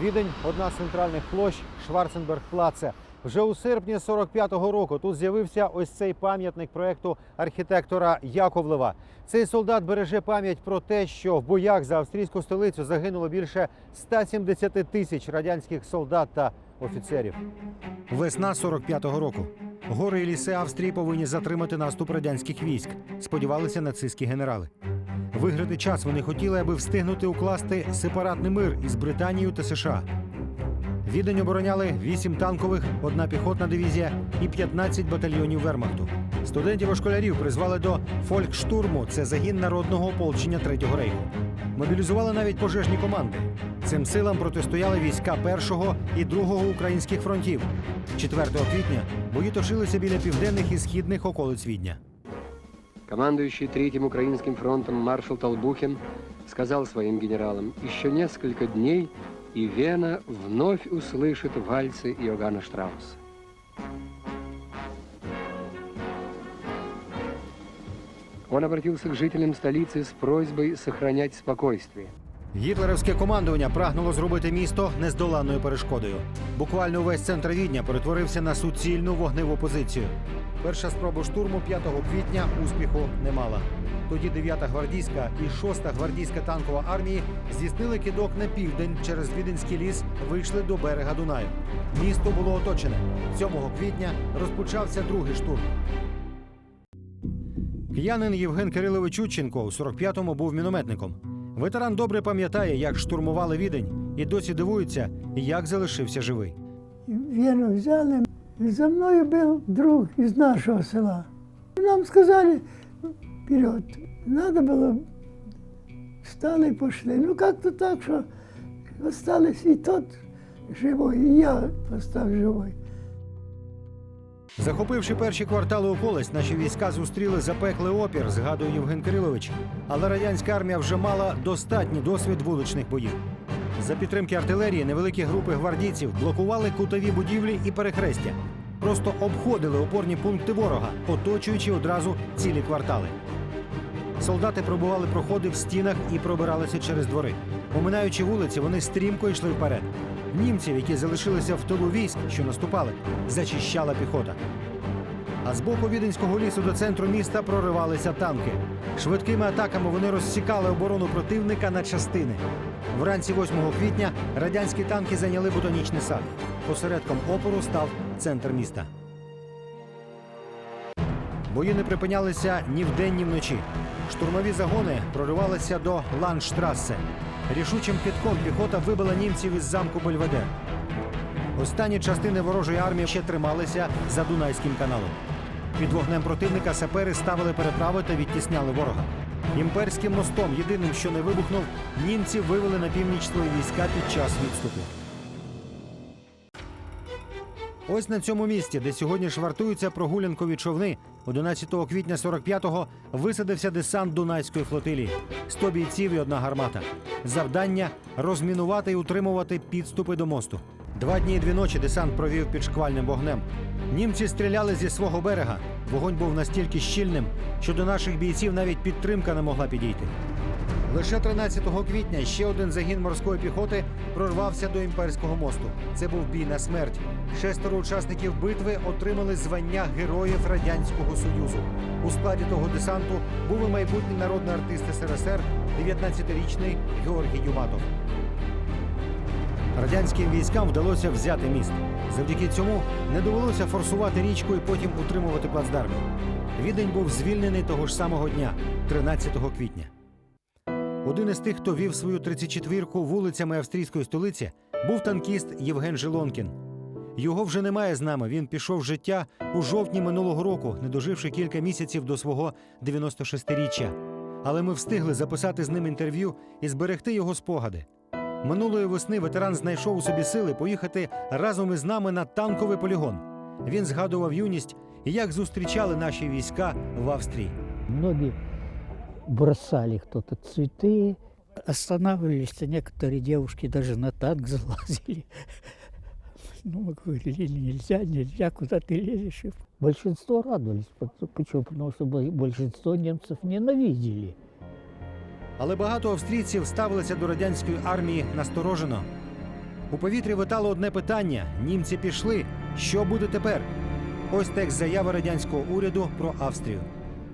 Відень одна з центральних площ Шварценберг-Плаце. Вже у серпні 45-го року тут з'явився ось цей пам'ятник проекту архітектора Яковлева. Цей солдат береже пам'ять про те, що в боях за австрійську столицю загинуло більше 170 тисяч радянських солдат та офіцерів. Весна 45-го року. Гори і ліси Австрії повинні затримати наступ радянських військ. Сподівалися нацистські генерали. Виграти час вони хотіли, аби встигнути укласти сепаратний мир із Британією та США. Відень обороняли 8 танкових, одна піхотна дивізія і 15 батальйонів Вермахту. Студентів і школярів призвали до фолькштурму. Це загін народного ополчення Третього рейху. Мобілізували навіть пожежні команди. Цим силам протистояли війська першого і другого українських фронтів. 4 квітня бої точилися біля південних і східних околиць Відня. Командующий Третьим Украинским фронтом маршал Толбухин сказал своим генералам, еще несколько дней, и Вена вновь услышит вальсы Иоганна Штрауса. Он обратился к жителям столицы с просьбой сохранять спокойствие. Гітлерівське командування прагнуло зробити місто нездоланною перешкодою. Буквально увесь центр Відня перетворився на суцільну вогневу позицію. Перша спроба штурму 5 квітня успіху не мала. Тоді 9-та гвардійська і 6-та гвардійська танкова армії здійснили кидок на південь через Віденський ліс, вийшли до берега Дунаю. Місто було оточене. 7 квітня розпочався другий штурм. Киянин Євген Кирилович Чученко у 45-му був мінометником. Ветеран добре пам'ятає, як штурмували відень, і досі дивується, як залишився живий. Вену взяли. И за мною был друг из нашего села. Нам сказали, вперед. Надо было, встали и пошли. Ну, как-то так, что остались и тот живой, и я остав живой. Захопивши перші квартали околиць, наші війська зустріли запеклий опір, згадує Євген Кирилович. Але радянська армія вже мала достатній досвід вуличних боїв. За підтримки артилерії невеликі групи гвардійців блокували кутові будівлі і перехрестя. Просто обходили опорні пункти ворога, оточуючи одразу цілі квартали. Солдати пробували проходи в стінах і пробиралися через двори. Оминаючи вулиці, вони стрімко йшли вперед. Німців, які залишилися в тилу військ, що наступали, зачищала піхота. А з боку віденського лісу до центру міста проривалися танки. Швидкими атаками вони розсікали оборону противника на частини. Вранці 8 квітня радянські танки зайняли ботанічний сад. Посередком опору став центр міста. Бої не припинялися ні вдень, ні вночі. Штурмові загони проривалися до Ланштрасе. Рішучим підком піхота вибила німців із замку Бельведер. Останні частини ворожої армії ще трималися за Дунайським каналом. Під вогнем противника сапери ставили переправи та відтісняли ворога. Імперським мостом, єдиним, що не вибухнув, німці вивели на північ свої війська під час відступу. Ось на цьому місці, де сьогодні швартуються прогулянкові човни, 11 квітня 45-го висадився десант Дунайської флотилії. 100 бійців і одна гармата. Завдання розмінувати і утримувати підступи до мосту. Два дні і дві ночі десант провів під шквальним вогнем. Німці стріляли зі свого берега. Вогонь був настільки щільним, що до наших бійців навіть підтримка не могла підійти. Лише 13 квітня ще один загін морської піхоти прорвався до імперського мосту. Це був бій на смерть. Шестеро учасників битви отримали звання Героїв Радянського Союзу. У складі того десанту був і майбутній народний артист СРСР, 19-річний Георгій Юматов. Радянським військам вдалося взяти міст. Завдяки цьому не довелося форсувати річку і потім утримувати плацдарми. Відень був звільнений того ж самого дня, 13 квітня. Один із тих, хто вів свою 34-ку вулицями австрійської столиці, був танкіст Євген Жилонкін. Його вже немає з нами. Він пішов з життя у жовтні минулого року, не доживши кілька місяців до свого 96-річчя. Але ми встигли записати з ним інтерв'ю і зберегти його спогади. Минулої весни ветеран знайшов у собі сили поїхати разом із нами на танковий полігон. Він згадував юність і як зустрічали наші війська в Австрії. Многие бросали кто-то цветы, останавливались, а некоторые девушки даже на танк залазили. Ну, мы говорили, нельзя, нельзя, куда ты лезешь. Большинство радовались. Пот- Почему? Потому что бо- большинство немцев ненавидели. Але багато австрійців ставилися до радянської армії насторожено. У повітрі витало одне питання: німці пішли. Що буде тепер? Ось текст заяви радянського уряду про Австрію.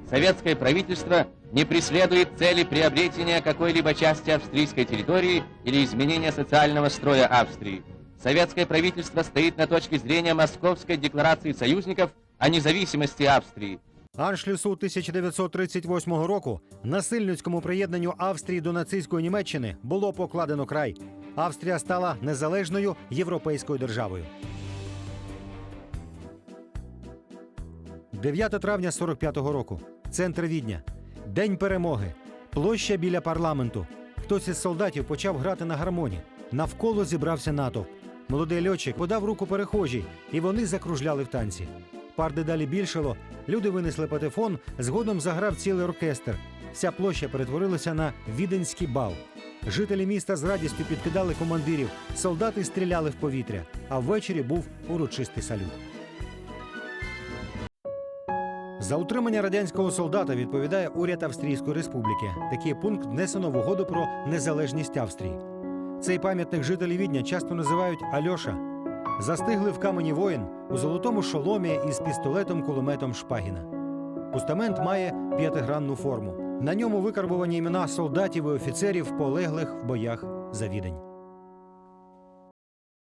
Советское правительство не преследует цели приобретения какой-либо части австрийской территории или изменения социального строя Австрии. Советское правительство стоит на точке зрения Московской декларации союзников о независимости Австрии. Аншлюсу 1938 року насильницькому приєднанню Австрії до нацистської Німеччини було покладено край. Австрія стала незалежною європейською державою. 9 травня 45-го року. Центр Відня. День перемоги. Площа біля парламенту. Хтось із солдатів почав грати на гармоні. Навколо зібрався натовп. Молодий льотчик подав руку перехожій, і вони закружляли в танці. Пар дедалі більшало, люди винесли патефон, згодом заграв цілий оркестр. Вся площа перетворилася на віденський бал. Жителі міста з радістю підкидали командирів, солдати стріляли в повітря, а ввечері був урочистий салют. За утримання радянського солдата відповідає уряд Австрійської республіки. Такий пункт внесено в угоду про незалежність Австрії. Цей пам'ятник жителі Відня часто називають Альоша. Застигли в камені воїн у золотому шоломі із пістолетом кулеметом Шпагіна. Пустамент має п'ятигранну форму. На ньому викарбовані імена солдатів і офіцерів, полеглих в боях за відень.